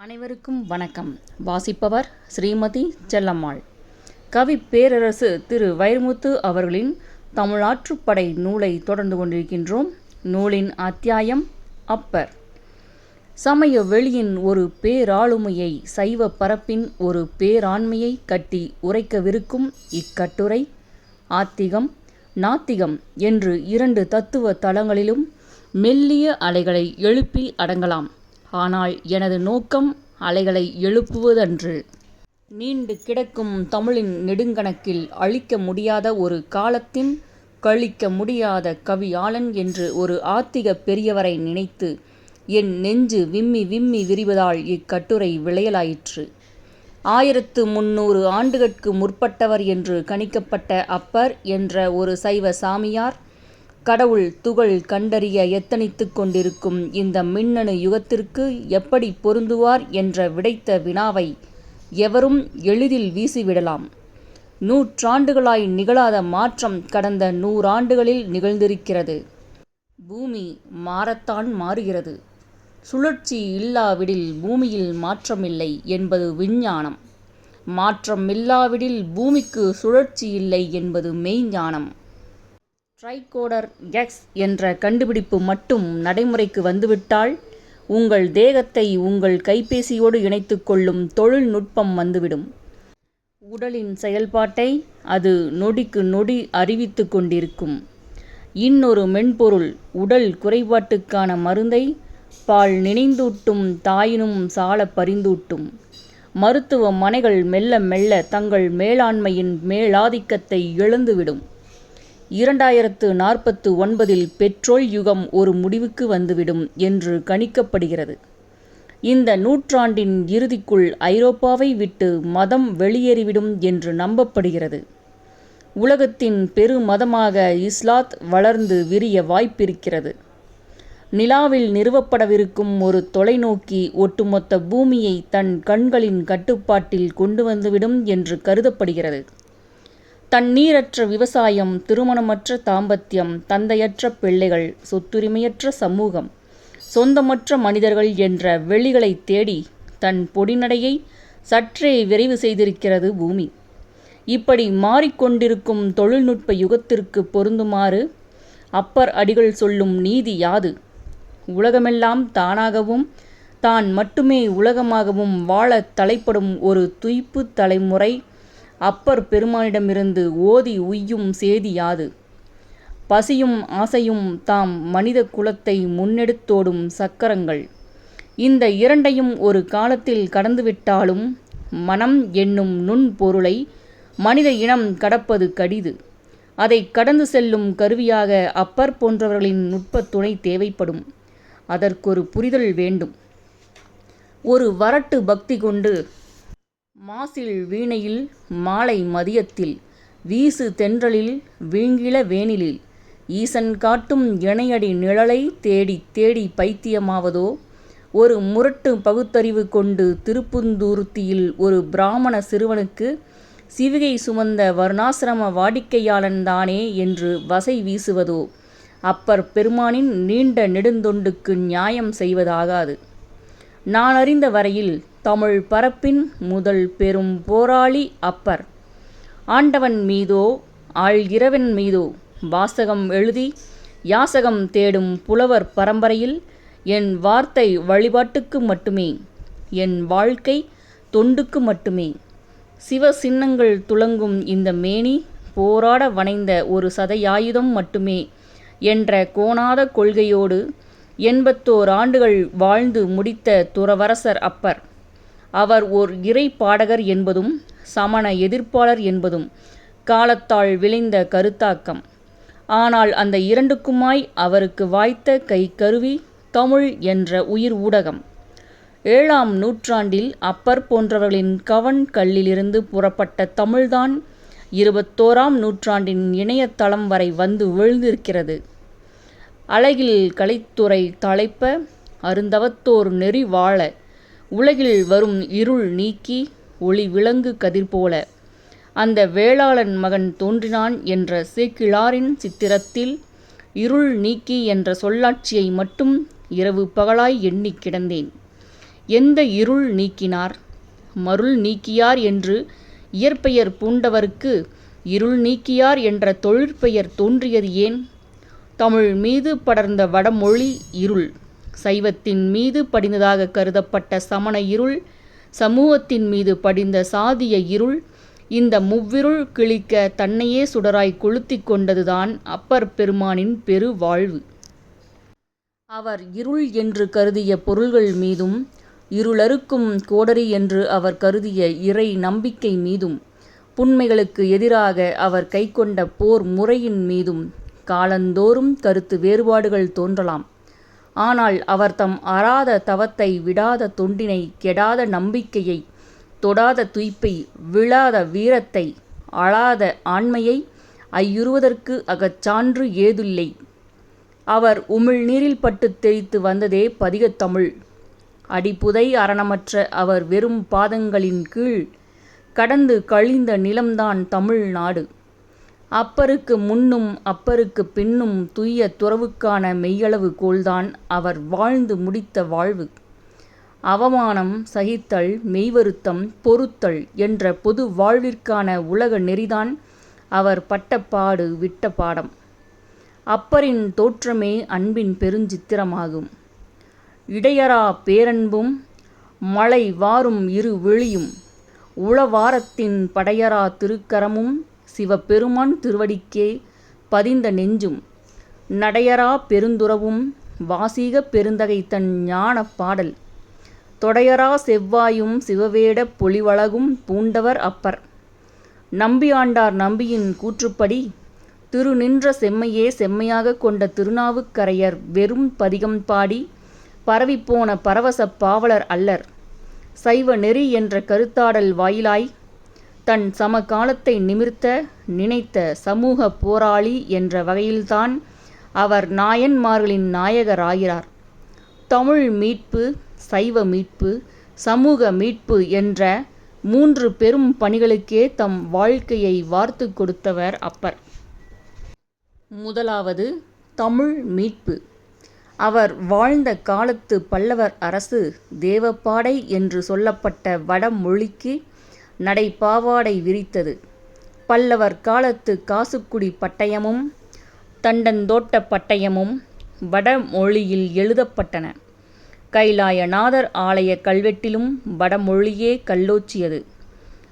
அனைவருக்கும் வணக்கம். வாசிப்பவர் ஸ்ரீமதி செல்லம்மாள். கவி பேரரசு திரு வைரமுத்து அவர்களின் தமிழாற்றுப்படை நூலை தொடர்ந்து கொண்டிருக்கின்றோம். நூலின் அத்தியாயம் அப்பர். சமய வெளியின் ஒரு பேராளுமையை சைவ பரப்பின் ஒரு பேராண்மையை கட்டி உரைக்கவிருக்கும் இக்கட்டுரை ஆத்திகம் நாத்திகம் என்று இரண்டு தத்துவ தளங்களிலும் மெல்லிய அலைகளை எழுப்பி அடங்கலாம். ஆனால் எனது நோக்கம் அலைகளை எழுப்புவதன்று. நீண்டு கிடக்கும் தமிழின் நெடுங்கணக்கில் அழிக்க முடியாத ஒரு காலத்தின் கழிக்க முடியாத கவியாளன் என்று ஒரு ஆத்திக பெரியவரை நினைத்து என் நெஞ்சு விம்மி விம்மி விரிவதால் இக்கட்டுரை விளையலாயிற்று. ஆயிரத்து முன்னூறு ஆண்டுகட்கு முற்பட்டவர் என்று கணிக்கப்பட்ட அப்பர் என்ற ஒரு சைவ சாமியார் கடவுள் துகள் கண்டறிய எத்தனித்துக் கொண்டிருக்கும் இந்த மின்னணு யுகத்திற்கு எப்படி பொருந்துவார் என்ற விடைத்த வினாவை எவரும் எளிதில் வீசிவிடலாம். நூற்றாண்டுகளாய் நிகழாத மாற்றம் கடந்த நூறாண்டுகளில் நிகழ்ந்திருக்கிறது. பூமி மாறத்தான் மாறுகிறது. சுழற்சி இல்லாவிடில் பூமியில் மாற்றமில்லை என்பது விஞ்ஞானம். மாற்றமில்லாவிடில் பூமிக்கு சுழற்சி இல்லை என்பது மெய்ஞானம். ட்ரைகோடர் எக்ஸ் என்ற கண்டுபிடிப்பு மட்டும் நடைமுறைக்கு வந்துவிட்டால் உங்கள் தேகத்தை உங்கள் கைபேசியோடு இணைத்து கொள்ளும் தொழில்நுட்பம் வந்துவிடும். உடலின் செயல்பாட்டை அது நொடிக்கு நொடி அறிவித்து கொண்டிருக்கும். இன்னொரு மென்பொருள் உடல் குறைபாட்டுக்கான மருந்தை பால் நினைந்தூட்டும் தாயினும் சால பரிந்தூட்டும். மருத்துவமனைகள் மெல்ல மெல்ல தங்கள் மேலாண்மையின் மேலாதிக்கத்தை இழந்துவிடும். இரண்டாயிரத்து நாற்பத்து ஒன்பதில் பெட்ரோல் யுகம் ஒரு முடிவுக்கு வந்துவிடும் என்று கணிக்கப்படுகிறது. இந்த நூற்றாண்டின் இறுதிக்குள் ஐரோப்பாவை விட்டு மதம் வெளியேறிவிடும் என்று நம்பப்படுகிறது. உலகத்தின் பெருமதமாக இஸ்லாத் வளர்ந்து விரிய வாய்ப்பிருக்கிறது. நிலாவில் நிறுவப்படவிருக்கும் ஒரு தொலைநோக்கி ஒட்டுமொத்த பூமியை தன் கண்களின் கட்டுப்பாட்டில் கொண்டு வந்துவிடும் என்று கருதப்படுகிறது. தண்ணீரற்ற விவசாயம் திருமணமற்ற தாம்பத்தியம் தந்தையற்ற பிள்ளைகள் சொத்துரிமையற்ற சமூகம் சொந்தமற்ற மனிதர்கள் என்ற வெளிகளை தேடி தன் பொடிநடையை சற்றே விரைவு செய்திருக்கிறது பூமி. இப்படி மாறிக்கொண்டிருக்கும் தொழில்நுட்ப யுகத்திற்கு பொருந்துமாறு அப்பர் அடிகள் சொல்லும் நீதி யாது? உலகமெல்லாம் தானாகவும் தான் மட்டுமே உலகமாகவும் வாழ தலைப்படும் ஒரு துய்ப்பு தலைமுறை அப்பர் பெருமானிடமிருந்து ஓதி உய்யும் சேதி யாது? பசியும் ஆசையும் தாம் மனித குலத்தை முன்னெடுத்தோடும் சக்கரங்கள். இந்த இரண்டையும் ஒரு காலத்தில் கடந்துவிட்டாலும் மனம் என்னும் நுண்பொருளை மனித இனம் கடப்பது கடிது. அதை கடந்து செல்லும் கருவியாக அப்பர் போன்றவர்களின் நுட்ப துணை தேவைப்படும். அதற்கொரு புரிதல் வேண்டும். ஒரு வரட்டு பக்தி கொண்டு மாசில் வீணையில் மாலை மதியத்தில் வீசு தென்றலில் வீங்கிள வேனிலில். ஈசன் காட்டும் இணையடி நிழலை தேடி தேடி பைத்தியமாவதோ? ஒரு முரட்டு பகுத்தறிவு கொண்டு திருப்புந்தூர்த்தியில் ஒரு பிராமண சிறுவனுக்கு சிவிகை சுமந்த வர்ணாசிரம வாடிக்கையாளன்தானே என்று வசை வீசுவதோ? அப்பர் பெருமானின் நீண்ட நெடுந்தொண்டுக்கு நியாயம் செய்வதாகாது. நான் அறிந்த வரையில் தமிழ் பரப்பின் முதல் பெரும் போராளி அப்பர். ஆண்டவன் மீதோ ஆழ்கிறவன் மீதோ வாசகம் எழுதி யாசகம் தேடும் புலவர் பரம்பரையில் என் வார்த்தை வழிபாட்டுக்கு மட்டுமே என் வாழ்க்கை தொண்டுக்கு மட்டுமே. சிவ சின்னங்கள் துளங்கும் இந்த மேனி போராட வனைந்த ஒரு சதையாயுதம் மட்டுமே என்ற கோணாத கொள்கையோடு எண்பத்தோர் ஆண்டுகள் வாழ்ந்து முடித்த துறவரசர் அப்பர். அவர் ஓர் இறை பாடகர் என்பதும் சமண எதிர்ப்பாளர் என்பதும் காலத்தால் விளைந்த கருத்தாக்கம். ஆனால் அந்த இரண்டுக்குமாய் அவருக்கு வாய்த்த கை கருவி தமிழ் என்ற உயிர் ஊடகம். ஏழாம் நூற்றாண்டில் அப்பர் போன்றவர்களின் கவன் கல்லிலிருந்து புறப்பட்ட தமிழ்தான் இருபத்தோராம் நூற்றாண்டின் இணையதளம் வரை வந்து விழுந்திருக்கிறது. அழகில் கலைத்துறை தலைப்ப அருந்தவத்தோர் நெறி வாழ உலகில் வரும் இருள் நீக்கி ஒளி விளங்கு கதிர் போல. அந்த வேளாளன் மகன் தோன்றினான் என்ற சேக்கிழாரின் சித்திரத்தில் இருள் நீக்கி என்ற சொல்லாட்சியை மட்டும் இரவு பகலாய் எண்ணிக் கிடந்தேன். எந்த இருள் நீக்கினார்? மருள் நீக்கியார் என்று இயற்பெயர் பூண்டவருக்கு இருள் நீக்கியார் என்ற தொழிற்பெயர் தோன்றியது ஏன்? தமிழ் மீது படர்ந்த வடமொழி இருள். சைவத்தின் மீது படிந்ததாக கருதப்பட்ட சமண இருள் சமூகத்தின் மீது படிந்த சாதிய இருள் இந்த முவ்விருள் கிழிக்க தன்னையே சுடராய் கொளுத்திக் கொண்டதுதான் அப்பர் பெருமானின் பெரு வாழ்வு. அவர் இருள் என்று கருதிய பொருள்கள் மீதும் இருளறுக்கும் கோடரி என்று அவர் கருதிய இறை நம்பிக்கை மீதும் புன்மைகளுக்கு எதிராக அவர் கைக்கொண்ட போர் முறையின் மீதும் காலந்தோறும் கருத்து வேறுபாடுகள் தோன்றலாம். ஆனால் அவர் தம் அறாத தவத்தை விடாத தொண்டினை கெடாத நம்பிக்கையை தொடாத துய்ப்பை விழாத வீரத்தை அழாத ஆண்மையை ஐயுறுவதற்கு அகச்சான்று ஏதுல்லை அவர் உமிழ்நீரில் பட்டுத் தெரித்து வந்ததே பதிகத்தமிழ் அடிப்புதை அரணமற்ற அவர் வெறும் பாதங்களின் கீழ் கடந்து கழிந்த நிலம்தான் தமிழ் நாடு. அப்பருக்கு முன்னும் அப்பருக்கு பின்னும் துய்ய துறவுக்கான மெய்யளவு கோல்தான் அவர் வாழ்ந்து முடித்த வாழ்வு. அவமானம் சகித்தல் மெய்வருத்தம் பொறுத்தல் என்ற பொது வாழ்விற்கான உலக நெறிதான் அவர் பட்டப்பாடு விட்ட பாடம். அப்பரின் தோற்றமே அன்பின் பெருஞ்சித்திரமாகும். இடையறா பேரன்பும் மழை வாரும் இரு விழியும் உளவாரத்தின் படையறா திருக்கரமும் சிவபெருமான் திருவடிக்கே பதிந்த நெஞ்சும் நடையரா பெருந்துறவும் வாசீக பெருந்தகை தன் ஞான பாடல். தொடையரா செவ்வாயும் சிவவேட பொலிவழகும் பூண்டவர் அப்பர். நம்பியாண்டார் நம்பியின் கூற்றுப்படி திரு நின்ற செம்மையே செம்மையாக கொண்ட திருநாவுக்கரையர் வெறும் பதிகம் பாடி பரவிப்போன பரவசப் பாவலர் அல்லர். சைவ நெறி என்ற கருத்தாடல் வாயிலாய் தன் சமகாலத்தை நிமிர்த்த நினைத்த சமூக போராளி என்ற வகையில்தான் அவர் நாயன்மார்களின் நாயகராகிறார். தமிழ் மீட்பு சைவ மீட்பு சமூக மீட்பு என்ற மூன்று பெரும் பணிகளுக்கே தம் வாழ்க்கையை வார்த்து கொடுத்தவர் அப்பர். முதலாவது தமிழ் மீட்பு. அவர் வாழ்ந்த காலத்து பல்லவர் அரசு தேவப்பாடை என்று சொல்லப்பட்ட வடமொழிக்கு நடைபாவாடை விரித்தது. பல்லவர் காலத்து காசுக்குடி பட்டயமும் தண்டந்தோட்ட பட்டயமும் வடமொழியில் எழுதப்பட்டன. கைலாயநாதர் ஆலய கல்வெட்டிலும் வடமொழியே கல்லோச்சியது.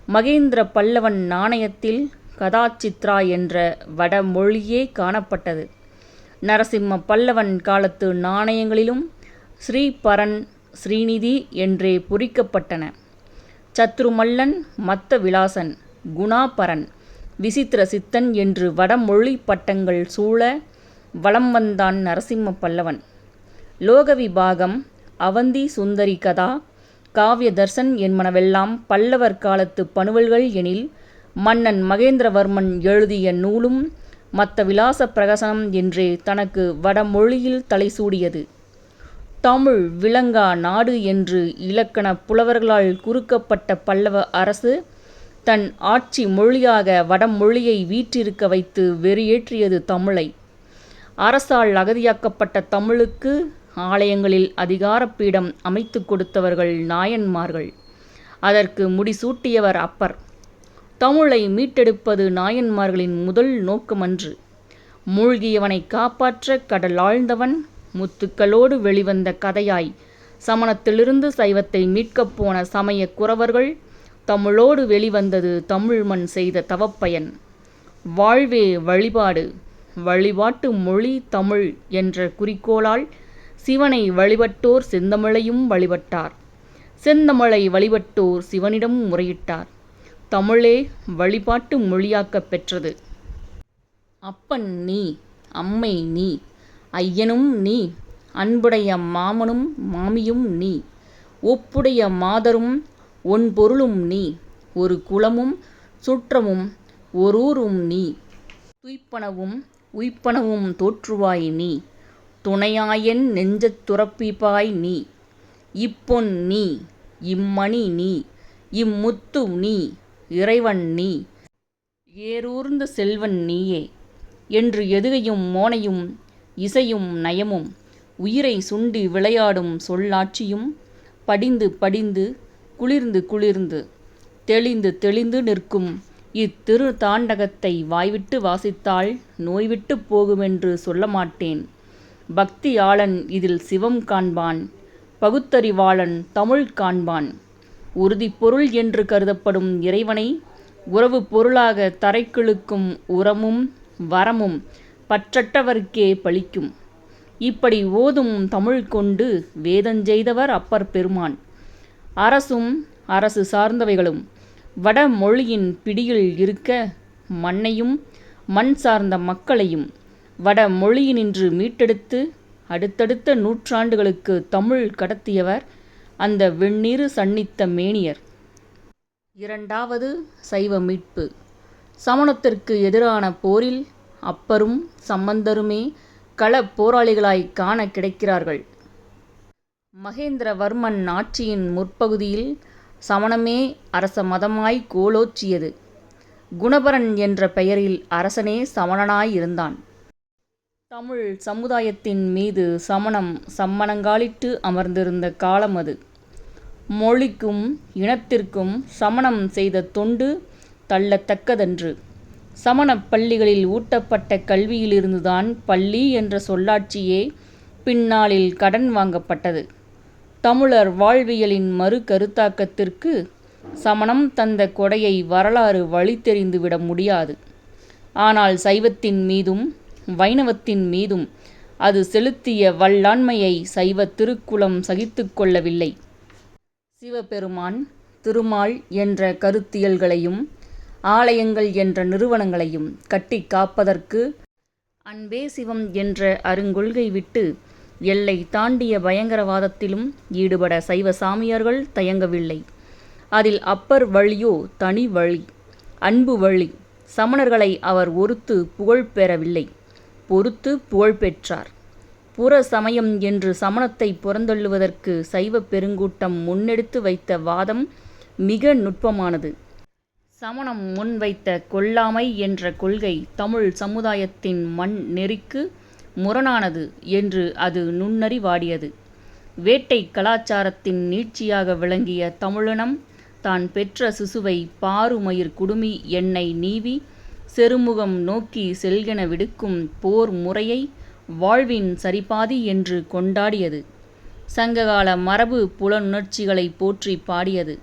மகேந்திர பல்லவன் நாணயத்தில் கதாச்சித்ரா என்ற வடமொழியே காணப்பட்டது. நரசிம்ம பல்லவன் காலத்து நாணயங்களிலும் ஸ்ரீபரன் ஸ்ரீநிதி என்றே பொறிக்கப்பட்டன. சத்ருமல்லன் மத்த விலாசன் குணாபரன் விசித்திர சித்தன் என்று வடமொழி பட்டங்கள் சூழ வலம் வந்தான் நரசிம்ம பல்லவன். லோகவிபாகம் அவந்தி சுந்தரி கதா காவிய தர்சன் என்பனவெல்லாம் பல்லவர் காலத்து பணுவல்கள் எனில் மன்னன் மகேந்திரவர்மன் எழுதிய நூலும் மத்த விலாச பிரகசனம் என்றே தனக்கு வடமொழியில் தலைசூடியது. தமிழ் விளங்கா நாடு என்று இலக்கண புலவர்களால் குறுக்கப்பட்ட பல்லவ அரசு தன் ஆட்சி மொழியாக வடமொழியை வீற்றிருக்க வைத்து வெறியேற்றியது தமிழை. அரசால் அகதியாக்கப்பட்ட தமிழுக்கு ஆலயங்களில் அதிகாரப்பீடம் அமைத்து கொடுத்தவர்கள் நாயன்மார்கள். அதற்கு முடிசூட்டியவர் அப்பர். தமிழை மீட்டெடுப்பது நாயன்மார்களின் முதல் நோக்கமன்று. மூழ்கியவனை காப்பாற்ற கடலாழ்ந்தவன் முத்துக்களோடு வெளிவந்த கதையாய். சமணத்திலிருந்து சைவத்தை மீட்கப் போன சமய குறவர்கள் தமிழோடு வெளிவந்தது தமிழ் மண் செய்த தவப்பயன். வாழ்வே வழிபாடு வழிபாட்டு மொழி தமிழ் என்ற குறிக்கோளால் சிவனை வழிபட்டோர் செந்தமிழையும் வழிபட்டார். செந்தமிழை வழிபட்டோர் சிவனிடம் முறையிட்டார். தமிழே வழிபாட்டு மொழியாக்கப் பெற்றது. அப்பன் நீ அம்மை நீ ஐயனும் நீ அன்புடைய மாமனும் மாமியும் நீ ஒப்புடைய மாதரும் ஒன் பொருளும் நீ ஒரு குலமும் சுற்றமும் ஒரூரும் நீ. துய்ப்பனவும் உய்ப்பனவும் தோற்றுவாய் நீ துணையாயன் நெஞ்சத் துறப்பிப்பாய் நீ இப்பொன் நீ இம்மணி நீ இம்முத்து நீ இறைவன் நீ. ஏரூர்ந்த செல்வன் நீயே என்று எதுகையும் மோனையும் இசையும் நயமும் உயிரை சுண்டி விளையாடும் சொல்லாட்சியும் படிந்து படிந்து குளிர்ந்து குளிர்ந்து தெளிந்து தெளிந்து நிற்கும் இத்திரு தாண்டகத்தை வாய்விட்டு வாசித்தால் நோய்விட்டு போகுமென்று சொல்ல மாட்டேன் பக்தியாளன் இதில் சிவம் காண்பான் பகுத்தறிவாளன் தமிழ் காண்பான். உறுதிப்பொருள் என்று கருதப்படும் இறைவனை உறவு பொருளாக தரைக்கிழுக்கும் உரமும் வரமும் பற்றற்றவர்க்கே பலிக்கும் இப்படி ஓதும் தமிழ் கொண்டு வேதஞ்செய்தவர் அப்பர் பெருமான். அரசும் அரசு சார்ந்தவைகளும் வடமொழியின் பிடியில் இருக்க மண்ணையும் மண் சார்ந்த மக்களையும் வடமொழியினின்று மீட்டெடுத்து அடுத்தடுத்த நூற்றாண்டுகளுக்கு தமிழ் கடத்தியவர் அந்த வெண்ணீறு சன்னித்த மேனியர். இரண்டாவது சைவ மீட்பு. சமணத்திற்கு எதிரான போரில் அப்பரும் சம்பந்தருமே களப் போராளிகளாய் காண கிடைக்கிறார்கள். மகேந்திரவர்மன் ஆட்சியின் முற்பகுதியில் சமணமே அரச மதமாய் கோலோச்சியது. குணபரன் என்ற பெயரில் அரசனே சமணனாய் இருந்தான் தமிழ் சமுதாயத்தின் மீது சமணம் சம்மணங்காலிட்டு அமர்ந்திருந்த காலம் அது. மொழிக்கும் இனத்திற்கும் சமணம் செய்த தொண்டு தள்ளத்தக்கதன்று. சமணப் பள்ளிகளில் ஊட்டப்பட்ட கல்வியிலிருந்துதான் பள்ளி என்ற சொல்லாட்சியே பின்னாளில் கடன் வாங்கப்பட்டது. தமிழர் வாழ்வியலின் மறு கருத்தாக்கத்திற்கு சமணம் தந்த கொடையை வரலாறு வழித்தெறிந்துவிட முடியாது. ஆனால் சைவத்தின் மீதும் வைணவத்தின் மீதும் அது செலுத்திய வல்லாண்மையை சைவ திருக்குலம் சகித்து கொள்ளவில்லை. சிவபெருமான் திருமால் என்ற கருத்தியல்களையும் ஆலயங்கள் என்ற நிறுவனங்களையும் கட்டி காப்பதற்கு அன்பே சிவம் என்ற அருங்கொள்கை விட்டு எல்லை தாண்டிய பயங்கரவாதத்திலும் ஈடுபட சைவ சாமியார்கள் தயங்கவில்லை. அதில் அப்பர் வழியோ தனி வழி அன்பு வழி சமணர்களை அவர் ஒருத்து புகழ் பெறவில்லை. பொறுத்து புகழ் பெற்றார். புற சமயம் என்று சமணத்தை புறந்தள்ளுவதற்கு சைவ பெருங்கூட்டம் முன்னெடுத்து வைத்த வாதம் மிக நுட்பமானது. சமணம் முன்வைத்த கொல்லாமை என்ற கொள்கை தமிழ் சமுதாயத்தின் மண் நெறிக்கு முரணானது என்று அது நுண்ணறிவாடியது வேட்டை கலாச்சாரத்தின் நீட்சியாக விளங்கிய தமிழினம் தான் பெற்ற சிசுவை பாருமயிர் குடுமி எண்ணெய் நீவி செருமுகம் நோக்கி செல்கென விடுக்கும் போர் முறையை வாழ்வின் சரிபாதி என்று கொண்டாடியது. சங்ககால மரபு புலனுணர்ச்சிகளை போற்றி பாடியது.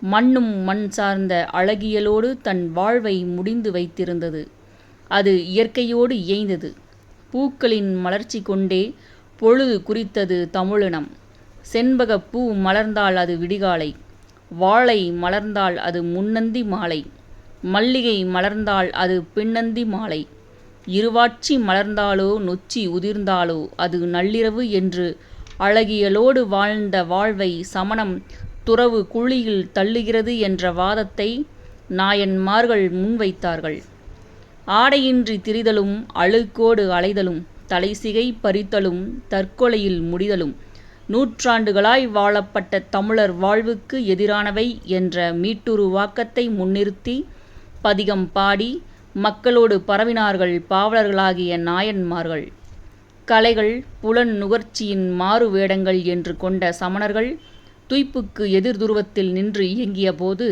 மண்ணும் மண் சார்ந்த அழகியலோடு தன் வாழ்வை முடிந்து வைத்திருந்தது. அது இயற்கையோடு இயைந்தது. பூக்களின் மலர்ச்சி கொண்டே பொழுது குறித்தது தமிழினம். செண்பக பூ மலர்ந்தால் அது விடிகாலை. வாழை மலர்ந்தால் அது முன்னந்தி மாலை. மல்லிகை மலர்ந்தால் அது பின்னந்தி மாலை. இருவாட்சி மலர்ந்தாலோ நொச்சி உதிர்ந்தாலோ அது நள்ளிரவு என்று அழகியலோடு வாழ்ந்த வாழ்வை சமணம் துறவு குழியில் தள்ளுகிறது என்ற வாதத்தை நாயன்மார்கள் முன்வைத்தார்கள். ஆடையின்றி திரிதலும் அழுக்கோடு அலைதலும் தலைசிகை பறித்தலும் தற்கொலையில் முடிதலும் நூற்றாண்டுகளாய் வாழப்பட்ட தமிழர் வாழ்வுக்கு எதிரானவை என்ற மீட்டுருவாக்கத்தை முன்னிறுத்தி பதிகம் பாடி மக்களோடு பரவினார்கள் பாவலர்களாகிய நாயன்மார்கள். கலைகள் புலன் நுகர்ச்சியின் மாறு வேடங்கள் என்று கொண்ட சமணர்கள் துய்ப்புக்கு எதிர் துருவத்தில் நின்று இயங்கிய போது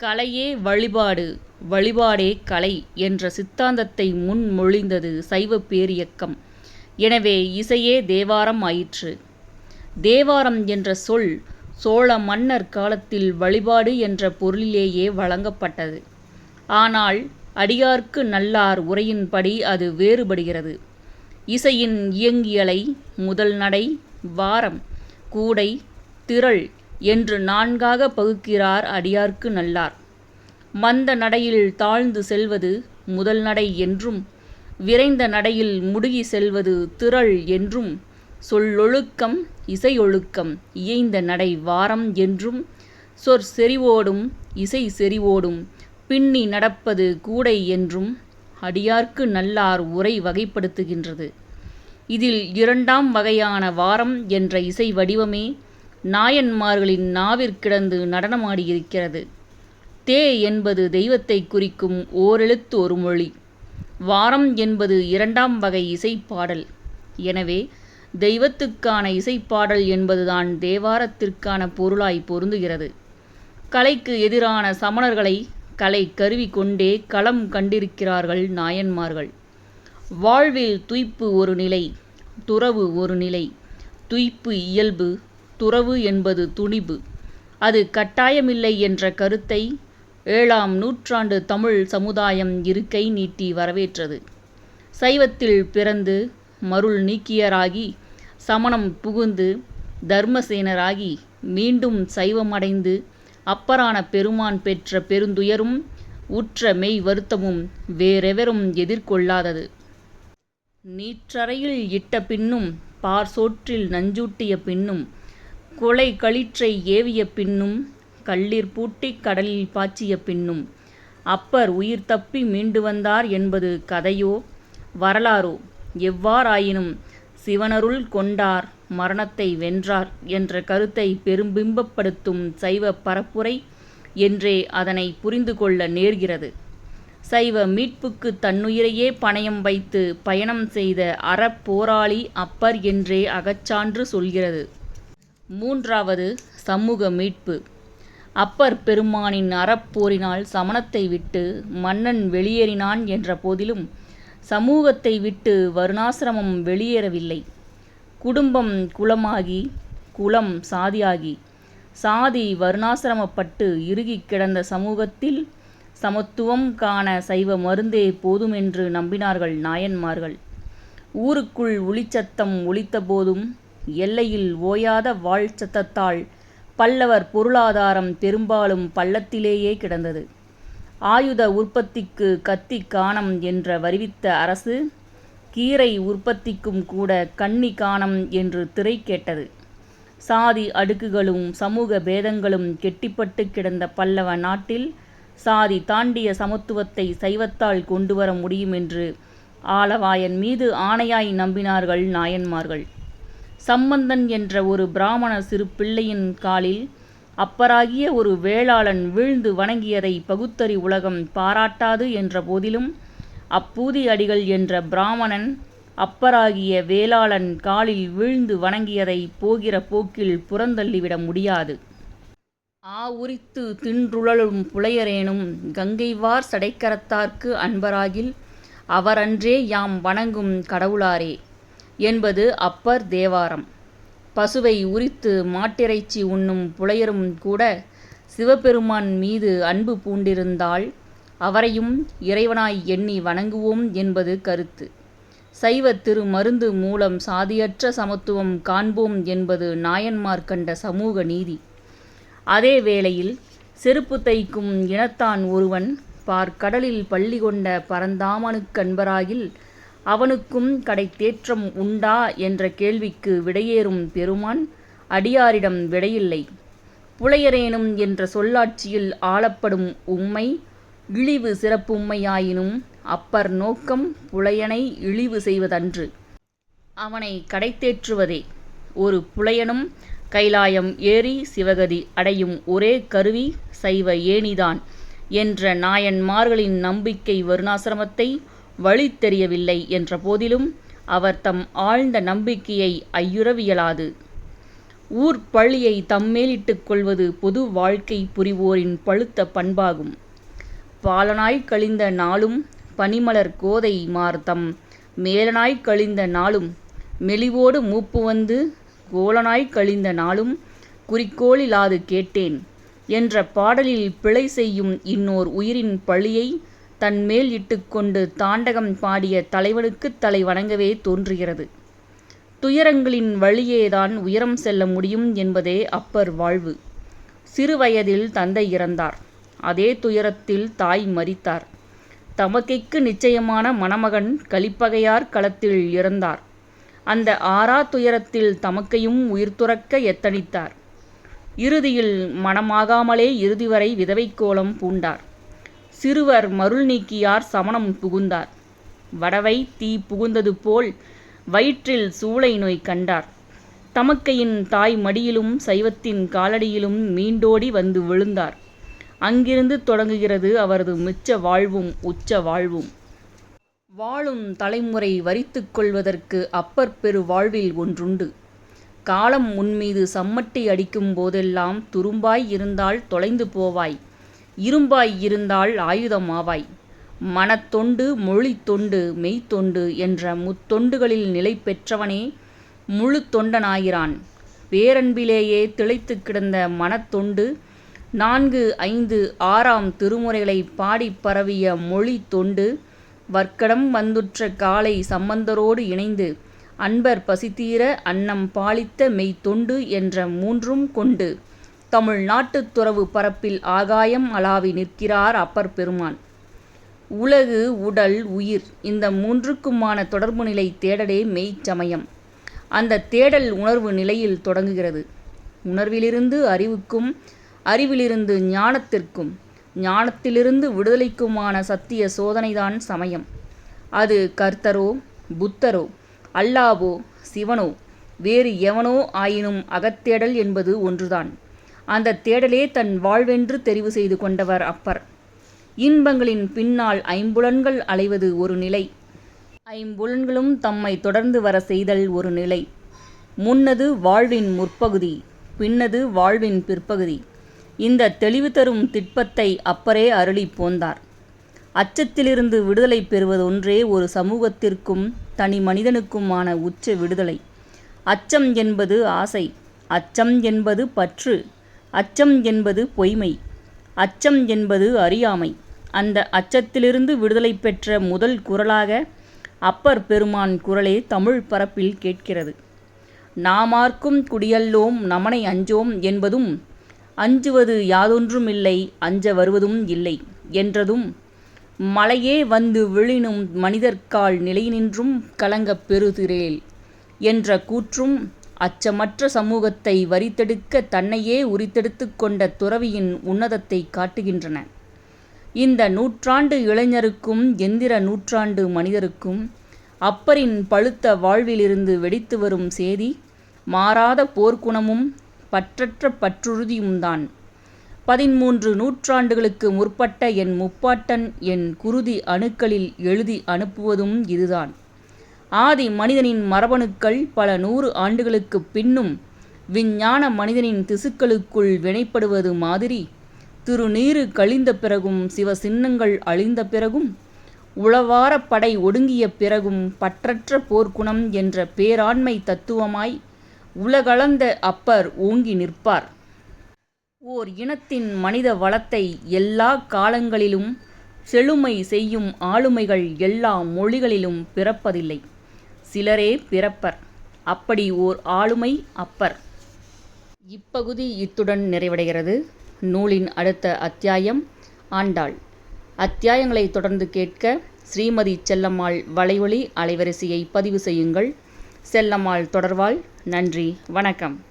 கலையே வழிபாடு வழிபாடே கலை என்ற சித்தாந்தத்தை முன்மொழிந்தது சைவ பேரியக்கம். எனவே இசையே தேவாரம் ஆயிற்று. தேவாரம் என்ற சொல் சோழ மன்னர் காலத்தில் வழிபாடு என்ற பொருளிலேயே வழங்கப்பட்டது. ஆனால் அடியார்க்கு நல்லார் உரையின்படி அது வேறுபடுகிறது. இசையின் இயங்கியலை முதல் நடை வாரம். கூடை திரள் என்று நான்காக பகுக்கிறார் அடியார்க்கு நல்லார். மந்த நடையில் தாழ்ந்து செல்வது முதல் நடை என்றும் விரைந்த நடையில் முடுகி செல்வது திரள் என்றும் சொல்லொழுக்கம் இசையொழுக்கம் இயைந்த நடை வாரம் என்றும் சொற் செறிவோடும் இசை செறிவோடும் பின்னி நடப்பது கூடை என்றும் அடியார்க்கு நல்லார் உரை வகைப்படுத்துகின்றது. இதில் இரண்டாம் வகையான வாரம் என்ற இசை வடிவமே நாயன்மார்களின் நாவிற்கிடந்து நடனமாடியிருக்கிறது. தே என்பது தெய்வத்தை குறிக்கும் ஓரெழுத்து ஒரு மொழி. வாரம் என்பது இரண்டாம் வகை இசைப்பாடல். எனவே தெய்வத்துக்கான இசைப்பாடல் என்பதுதான் தேவாரத்திற்கான பொருளாய் பொருந்துகிறது. கலைக்கு எதிரான சமணர்களை கலை கருவி கொண்டே களம் கண்டிருக்கிறார்கள் நாயன்மார்கள். வாழ்வில் துய்ப்பு ஒரு நிலை துறவு ஒரு நிலை. துய்ப்பு இயல்பு துறவு என்பது துணிபு. அது கட்டாயமில்லை என்ற கருத்தை ஏழாம் நூற்றாண்டு தமிழ் சமுதாயம் இருக்கை நீட்டி வரவேற்றது. சைவத்தில் பிறந்து மருள் நீக்கியராகி சமணம் புகுந்து தர்மசேனராகி மீண்டும் சைவமடைந்து அப்பரான பெருமான் பெற்ற பெருந்துயரும் உற்ற மெய் வருத்தமும் வேறெவரும் எதிர்கொள்ளாதது. நீற்றறையில் இட்ட பின்னும் பார் சோற்றில் நஞ்சூட்டிய பின்னும் குலை களிற்றை ஏவிய பின்னும் கள்ளீர் பூட்டிக் கடலில் பாய்ச்சிய பின்னும் அப்பர் உயிர் தப்பி மீண்டு வந்தார் என்பது கதையோ? வரலாறோ? எவ்வாறாயினும் சிவனருள் கொண்டார் மரணத்தை வென்றார் என்ற கருத்தை பெரும்பிம்பப்படுத்தும் சைவ பரப்புரை என்றே அதனை புரிந்து கொள்ள நேர்கிறது. சைவ மீட்புக்கு தன்னுயிரையே பணயம் வைத்து பயணம் செய்த அறப்போராளி அப்பர் என்றே அகச்சான்று சொல்கிறது. மூன்றாவது சமூக மீட்பு. அப்பர் பெருமானின் அறப்போரினால் சமணத்தை விட்டு மன்னன் வெளியேறினான் என்ற போதிலும் சமூகத்தை விட்டு வருணாசிரமம் வெளியேறவில்லை. குடும்பம் குலமாகி குலம் சாதியாகி சாதி வருணாசிரமப்பட்டு இறுகி கிடந்த சமூகத்தில் சமத்துவம் காண சைவ மருந்தே போதுமென்று நம்பினார்கள் நாயன்மார்கள். ஊருக்குள் ஒளிச்சத்தம் ஒலித்த போதும் எல்லையில் ஓயாத வாழ்ச்சத்தத்தால் பல்லவர் பொருளாதாரம் பெரும்பாலும் பள்ளத்திலேயே கிடந்தது. ஆயுத உற்பத்திக்கு கத்தி காணம் என்ற வருவித்த அரசு கீரை உற்பத்திக்கும் கூட கண்ணி காணம் என்று திரை கேட்டது. சாதி அடுக்குகளும் சமூக பேதங்களும் கெட்டிப்பட்டு கிடந்த பல்லவ நாட்டில் சாதி தாண்டிய சமத்துவத்தை சைவத்தால் கொண்டு வர முடியும் என்று ஆலவாயன் மீது ஆணையாய் நம்பினார்கள் நாயன்மார்கள். சம்பந்தன் என்ற ஒரு பிராமண சிறு பிள்ளையின் காலில் அப்பராகிய ஒரு வேளாளன் வீழ்ந்து வணங்கியதை பகுத்தறி உலகம் பாராட்டாது என்ற போதிலும் அப்பூதி அடிகள் என்ற பிராமணன் அப்பராகிய வேளாளன் காலில் வீழ்ந்து வணங்கியதை போகிற போக்கில் புறந்தள்ளிவிட முடியாது. ஆ உரித்து தின்றுழலும் புலையரேனும் கங்கைவார் சடைக்கரத்தார்க்கு அன்பராகில் அவரன்றே யாம் வணங்கும் கடவுளாரே என்பது அப்பர் தேவாரம். பசுவை உரித்து மாட்டிறைச்சி உண்ணும் புலையரும் கூட சிவபெருமான் மீது அன்பு பூண்டிருந்தால் அவரையும் இறைவனாய் எண்ணி வணங்குவோம் என்பது கருத்து. சைவ திருமருந்து மூலம் சாதியற்ற சமத்துவம் காண்போம் என்பது நாயன்மார் கண்ட சமூக நீதி. அதே வேளையில் செருப்பு தைக்கும் இனத்தான் ஒருவன் பார்க்கடலில் பள்ளி கொண்ட பரந்தாமனுக்கண்பராகில் அவனுக்கும் கடைத்தேற்றம் உண்டா என்ற கேள்விக்கு விடையேறும் பெருமான் அடியாரிடம் விடையில்லை. புலையரேனும் என்ற சொல்லாட்சியில் ஆளப்படும் உம்மை இழிவு சிறப்பும்மையாயினும் அப்பர் நோக்கம் புலையனை இழிவு செய்வதன்று. அவனை கடைத்தேற்றுவதே ஒரு புலையனும் கைலாயம் ஏறி சிவகதி அடையும் ஒரே கருவி சைவ ஏணிதான் என்ற நாயன்மார்களின் நம்பிக்கை வருணாசிரமத்தை வழி தெரியவில்லை என்ற போதிலும் அவர் தம் ஆழ்ந்த நம்பிக்கையை ஐயுறவியலாது. ஊர் பள்ளியை தம்மேலிட்டுக் கொள்வது பொது வாழ்க்கை புரிவோரின் பழுத்த பண்பாகும். பாலனாய் கழிந்த நாளும் பனிமலர் கோதை மார்த்தம் மேலனாய் கழிந்த நாளும் மெலிவோடு மூப்பு வந்து கோலனாய் கழிந்த நாளும் குறிக்கோளிலாது கேட்டேன் என்ற பாடலில் பிழை செய்யும் இன்னோர் உயிரின் பழியை தன்மேல் இட்டுக்கொண்டு தாண்டகம் பாடிய தலைவனுக்குத் தலை வணங்கவே தோன்றுகிறது. துயரங்களின் வழியேதான் உயரம் செல்ல முடியும் என்பதே அப்பர் வாழ்வு. சிறுவயதில் தந்தை இறந்தார். அதே துயரத்தில் தாய் மறித்தார் தமக்கைக்கு நிச்சயமான மணமகன் கலிப்பகையார் களத்தில் இறந்தார். அந்த ஆறா துயரத்தில் தமக்கையும் உயிர் துறக்க எத்தனித்தார். இறுதியில் மனமாகாமலே இறுதி வரை விதவை கோலம் பூண்டார். சிறுவர் மருள் நீக்கியார் சமணம் புகுந்தார். வடவை தீ புகுந்தது போல் வயிற்றில் சூளை நோய் கண்டார். தமக்கையின் தாய் மடியிலும் சைவத்தின் காலடியிலும் மீண்டோடி வந்து விழுந்தார். அங்கிருந்து தொடங்குகிறது அவரது மிச்ச வாழ்வும் உச்ச வாழ்வும். வாழும் தலைமுறை வரித்துக் கொள்வதற்கு அப்பர் பெரு வாழ்வில் ஒன்றுண்டு. காலம் உன்மீது சம்மட்டி அடிக்கும் போதெல்லாம் துரும்பாய் இருந்தால் தொலைந்து போவாய் இரும்பாய் இருந்தால் ஆயுதமாவாய் மனத்தொண்டு மொழித் தொண்டு மெய்த்தொண்டு என்ற முத்தொண்டுகளில் நிலை பெற்றவனே முழு தொண்டனாகிறான். பேரன்பிலேயே திளைத்துக் கிடந்த மனத்தொண்டு நான்கு ஐந்து ஆறாம் திருமுறைகளைப் பாடிப் பரவிய மொழி தொண்டு வர்க்கடம் வந்துற்ற காலை சம்பந்தரோடு இணைந்து அன்பர் பசித்தீர அன்னம் பாலித்த மெய்த்தொண்டு என்ற மூன்றும் கொண்டு தமிழ் நாட்டுத் துறவு பரப்பில் ஆகாயம் அளாவி நிற்கிறார் அப்பர் பெருமான். உலகு உடல் உயிர் இந்த மூன்றுக்குமான தொடர்பு நிலை தேடலே மெய்ச் சமயம். தேடல் உணர்வு நிலையில் தொடங்குகிறது. உணர்விலிருந்து அறிவுக்கும் அறிவிலிருந்து ஞானத்திற்கும் ஞானத்திலிருந்து விடுதலைக்குமான சத்திய சோதனைதான் சமயம். அது கர்த்தரோ புத்தரோ அல்லாவோ சிவனோ வேறு எவனோ ஆயினும் அகத்தேடல் என்பது ஒன்றுதான். அந்த தேடலே தன் வாழ்வென்று தெரிவு செய்து கொண்டவர் அப்பர். இன்பங்களின் பின்னால் ஐம்புலன்கள் அலைவது ஒரு நிலை. ஐம்புலன்களும் தம்மை தொடர்ந்து வர செய்தல் ஒரு நிலை. முன்னது வாழ்வின் முற்பகுதி பின்னது வாழ்வின் பிற்பகுதி. இந்த தெளிவு தரும் திட்பத்தை அப்பரே அருளி போந்தார். அச்சத்திலிருந்து விடுதலை பெறுவதொன்றே ஒரு சமூகத்திற்கும் தனி மனிதனுக்குமான உச்ச விடுதலை. அச்சம் என்பது ஆசை. அச்சம் என்பது பற்று. அச்சம் என்பது பொய்மை. அச்சம் என்பது அறியாமை. அந்த அச்சத்திலிருந்து விடுதலை பெற்ற முதல் குரலாக அப்பர் பெருமான் குரலே தமிழ் பரப்பில் கேட்கிறது. நாமார்க்கும் குடியல்லோம் நமனை அஞ்சோம் என்பதும் அஞ்சுவது யாதொன்றுமில்லை அஞ்ச வருவதும் இல்லை என்றதும் மலையே வந்து விழினும் மனிதர்க்கால் நிலையினின்றும் கலங்கப் பெறுதிரேல் என்ற கூற்றும் அச்சமற்ற சமூகத்தை வரித்தெடுக்க தன்னையே உரித்தெடுத்து கொண்ட துறவியின் உன்னதத்தை காட்டுகின்றன. இந்த நூற்றாண்டு இளைஞருக்கும் எந்திர நூற்றாண்டு மனிதருக்கும் அப்பரின் பழுத்த வாழ்விலிருந்து வெடித்து வரும் சேதி மாறாத போர்க்குணமும் பற்றற்ற பற்றுறுதியும்தான். பதின்மூன்று நூற்றாண்டுகளுக்கு முற்பட்ட என் முப்பாட்டன் என் குருதி அணுக்களில் எழுதி அனுப்புவதும் இதுதான். ஆதி மனிதனின் மரபணுக்கள் பல நூறு ஆண்டுகளுக்குப் பின்னும் விஞ்ஞான மனிதனின் திசுக்களுக்குள் வினைப்படுவது மாதிரி திருநீறு கழிந்த பிறகும் சிவசின்னங்கள் அழிந்த பிறகும் உளவாரப் படை ஒடுங்கிய பிறகும் பற்றற்ற போர்க்குணம் என்ற பேராண்மை தத்துவமாய் உலகளந்த அப்பர் ஓங்கி நிற்பார். ஓர் இனத்தின் மனித வளத்தை எல்லா காலங்களிலும் செழுமை செய்யும் ஆளுமைகள் எல்லா மொழிகளிலும் பிறப்பதில்லை. சிலரே பிறப்பர். அப்படி ஓர் ஆளுமை அப்பர். இப்பகுதி இத்துடன் நிறைவடைகிறது. நூலின் அடுத்த அத்தியாயம் ஆண்டாள். அத்தியாயங்களைத் தொடர்ந்து கேட்க ஸ்ரீமதி செல்லம்மாள் வலைவழி அலைவரிசையை பதிவு செய்யுங்கள். செல்லம்மாள் தொடர்வாள். நன்றி வணக்கம்.